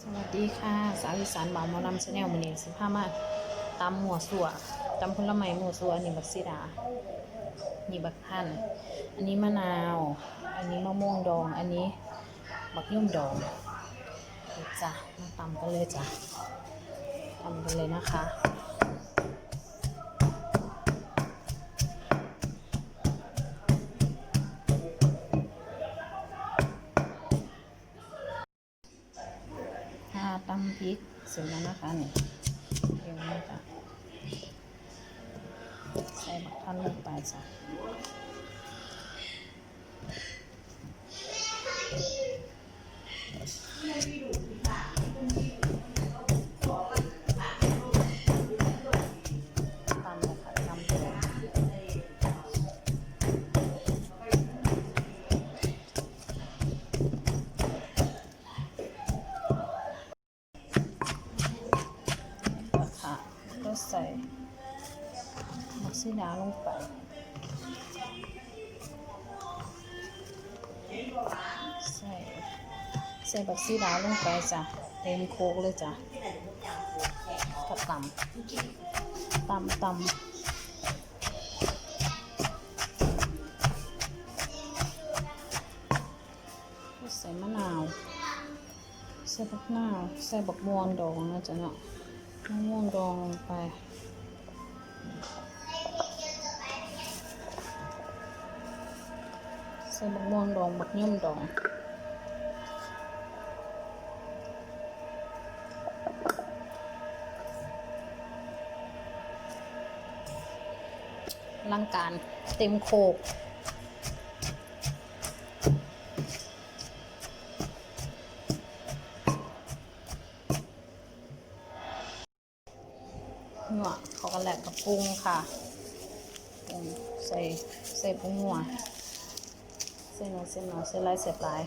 สวัสดีค่ะ สาวอีสานบ่าวมอลำชาแนลมือนี้สิพามาตำหมัวสัวตำผลไม้หมัวสัวอันนี้บักซีดานี่บักท่านอันนี้มะนาว อันนี้มะม่วงดอง อันนี้บักยุ่มดองจ้ะมาตำกันเลยจ้ะตำกันเลยนะคะ ริกเสร็ บักซีดาลงไปใส่ใส่บักซีดาลงไปจ้ะเต็มโคกเลยจ้ะก็ตำตำตำใส่มะนาว ใส่บักนาว ใส่บักม่วงดองนะจ๊ะเนาะมะม่วงดองลงไป ใส่บักม่วงดองบักย่อมดองร่างการเต็มโคกหัวเขากันแหละกับปรุงค่ะปรุงใส่ใส่ปรุงหัว ส่หน่อยใส่หน่อยใส่ลายเสียบลาย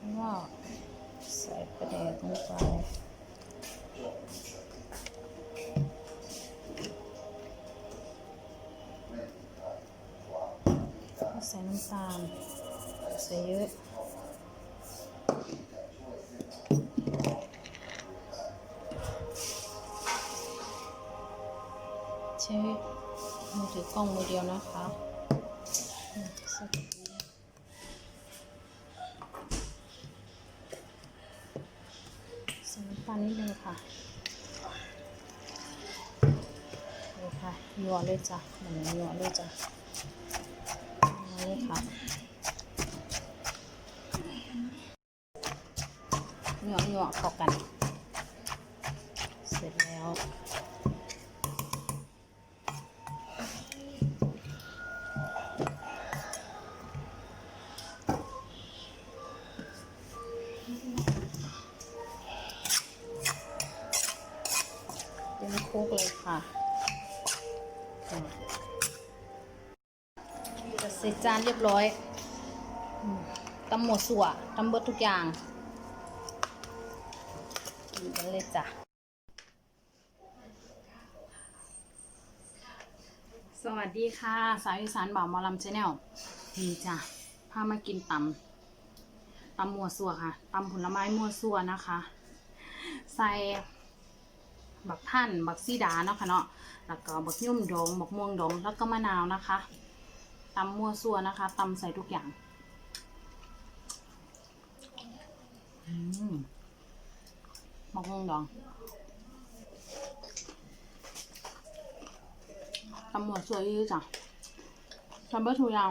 หัวใส่ประเดดลงไปใส่น้ำตาลใส่เยอะ ช้มือถือกล้องมือเดียวนะคะใส่น้ำตาลนิดนึงค่ะเลยค่ะหยวเลยจ้ะเหมือนหยวเลยจ้ะหยวเลยค่ะหยวหยวเข้ากัน กเลยค่ะเสร็จจานเรียบร้อยตำหมดสัวตำเบิดทุกอย่างกินกันเลยจ้ะสวัสดีค่ะ สาวอีสานบ่าวมอลำชาแนลนี่จ้ะพามากินตำตำมัวสัวค่ะตำผลไม้มัวสัวนะคะ ใส่ บักท่านบักซีดาเนาะค่ะเนาะแล้วก็บักยุ่มดองบักม่วงดองแล้วก็มะนาวนะคะตำมั่วซั่วนะคะตำใส่ทุกอย่างอมบักม่วงดองตำหมวดสวยดีจ้ะทำเบอร์ทุกอย่าง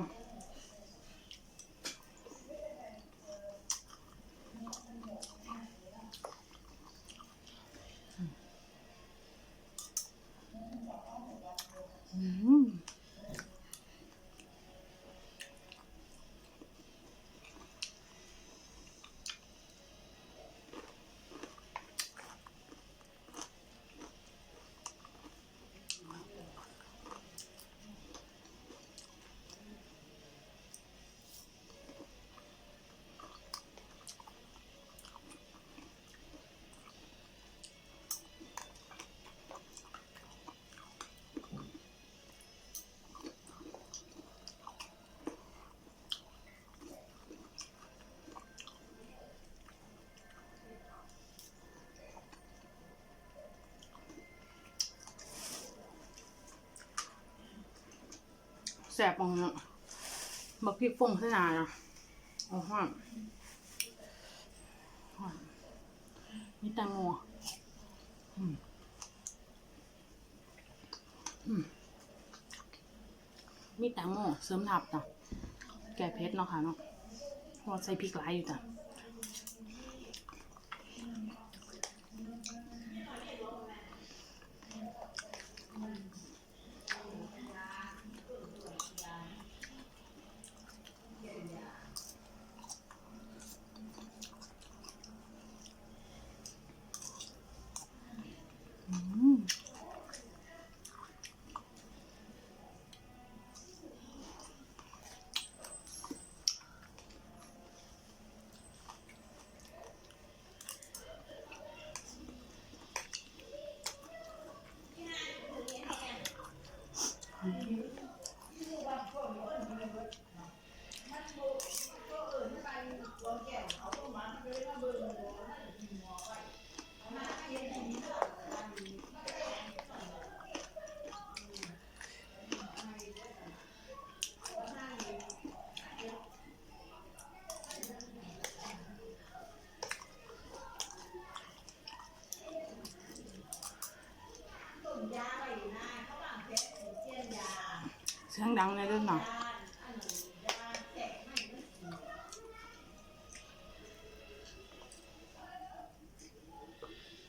อืม สบๆของบักพริกป่งขนาดนะโอ้โหนี่แตงโมอืมอืมมีแตงโมเสริมทับจ้ะแก่เพชรเนาะค่ะเนาะเพราะใส่พริกหลายอยู่จ้ะ อืม ยังเลยด้วยเนาะ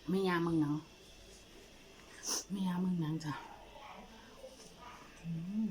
ไม่ยามึงหนังไม่ยามึงหนังจ้ะ อืม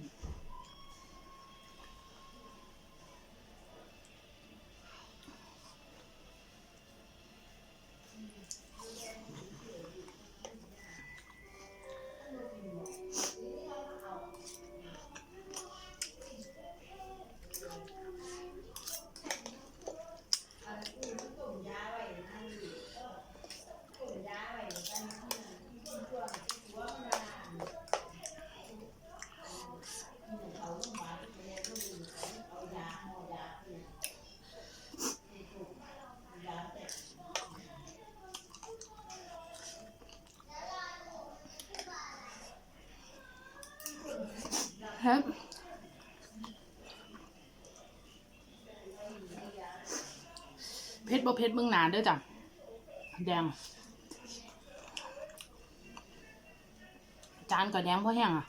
ครับเพชรบ่เพชรเมืองหนานด้วยจ้ะแดง จานก็แดงเพราะแห้งอะ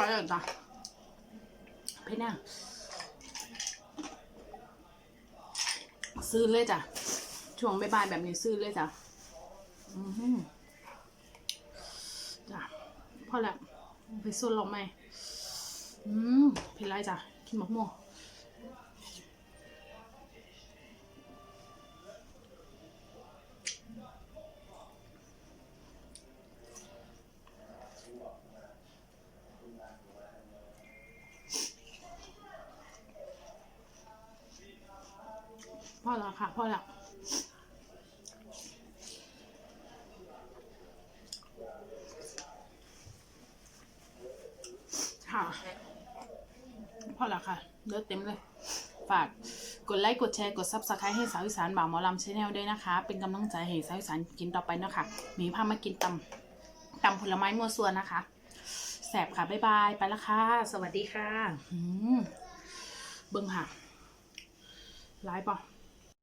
บ่ไหวแล้วจ้ะเผ็ดแน่ซื้อเลยจ้ะ ช่วงบ่านแบบนี้ซื้อเลยจ้ะ อือหือจ้ะพอแล้วไปส่วนลงไหมอืมเผ็ดไรจ้ะกินหมกหม่ว อแล้วค่ะพอแล้วค่ะพอแล้วค่ะเลือดเต็มเลย ฝากกดไลค์กดแชร์กดซับสไครต์ให้สาวอีสานบ่าวหมอลำชาแนลด้วยนะคะ เป็นกำลังใจให้สาวอีสานกินต่อไปเนาะคะมีพามากินตำตำผลไม้มัวซัวนะคะแสบค่ะ บ๊ายบาย ไปละค่ะ สวัสดีค่ะอืมเบิ่งค่ะร้ายปะ